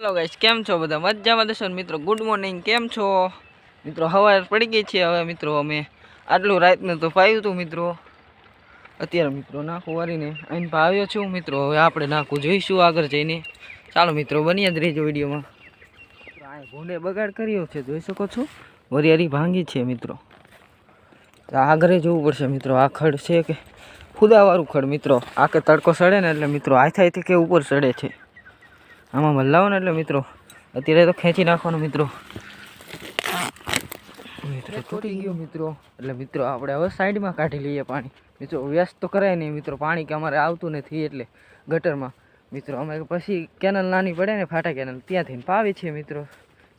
Hello guys કેમ છો બધા? મજામાં દર્શન મિત્રો? ગુડ મોર્નિંગ કેમ છો? મિત્રો, હવાર પડી ગઈ છે હવે મિત્રો, અમે આટલું રાતનું તો પાયું હતું મિત્રો. અત્યારે મિત્રો નાખું વારીને અહીં ભાવ્યો છું મિત્રો. હવે આપણે નાખું જોઈશું આગળ જઈને. ચાલો મિત્રો, બન્યા જ રહીજો વિડીયોમાં. આ ભૂંડે બગાડ કર્યો છે, જોઈ શકો છો? વરિયારી ભાંગી છે મિત્રો. આગળ જવું પડશે મિત્રો. આ ખડ છે કે ખુદાવાળું ખડ મિત્રો. આ કે તડકો સડે ને એટલે મિત્રો, હાથ હાથથી કે ઉપર સડે છે. આમાં મલ્લાવો ને એટલે મિત્રો અત્યારે તો ખેંચી નાખવાનો મિત્રો. મિત્રો તૂટી ગયો મિત્રો. એટલે મિત્રો આપણે હવે સાઈડમાં કાઢી લઈએ પાણી. મિત્રો વ્યસ્ત તો કરાય નહીં મિત્રો પાણી કે અમારે આવતું નથી એટલે ગટરમાં. મિત્રો અમે પછી કેનલ નાની પડે ને ફાટા કેનલ ત્યાંથી પાવી છે મિત્રો.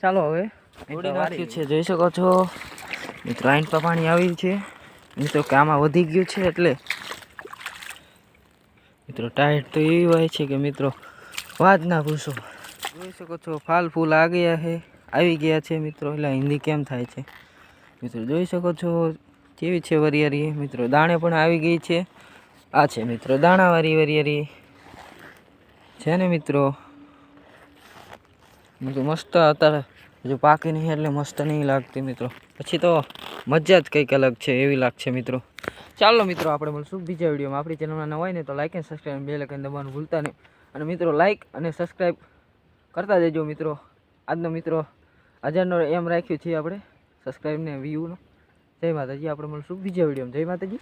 ચાલો હવે. નાખ્યું છે જોઈ શકો છો. મિત્રો આઈન પર પાણી આવ્યું છે. મિત્રો કે આમાં વધી ગયું છે એટલે. મિત્રો ટાયર તો એવી હોય છે કે મિત્રો વાત ના પૂછો. જોઈ શકો છો, ફાલ ફૂલ આ ગયા છે, આવી ગયા છે મિત્રો. એટલે હિન્દી કેમ થાય છે? મિત્રો જોઈ શકો છો, કેવી છે વરિયારી? મિત્રો દાણે પણ આવી ગઈ છે. આ છે મિત્રો, દાણાવાળી વરિયારી. છે ને મિત્રો? મિત્રો મસ્ત અત્યારે, હજુ પાકી નહીં, એટલે મસ્ત નહીં લાગતી મિત્રો. પછી તો મજા જ કંઈક અલગ છે, એવી લાગશે મિત્રો. ચાલો મિત્રો, આપણે મળશું બીજા વિડીયોમાં. આપણી ચેનલમાં નવા હોય ને તો લાઇક અને સબસ્ક્રાઈબ બે લખીને દબાવવાનું ભૂલતા નહીં. અને મિત્રો લાઇક અને સબસ્ક્રાઈબ કરતા જજો મિત્રો. આજનો મિત્રો હજારનો એમ રાખ્યું છે આપણે. સબસ્ક્રાઈબને વ્યૂનો જય માતાજી, આપણે મળશું બીજા વિડીયોમાં. જય માતાજી.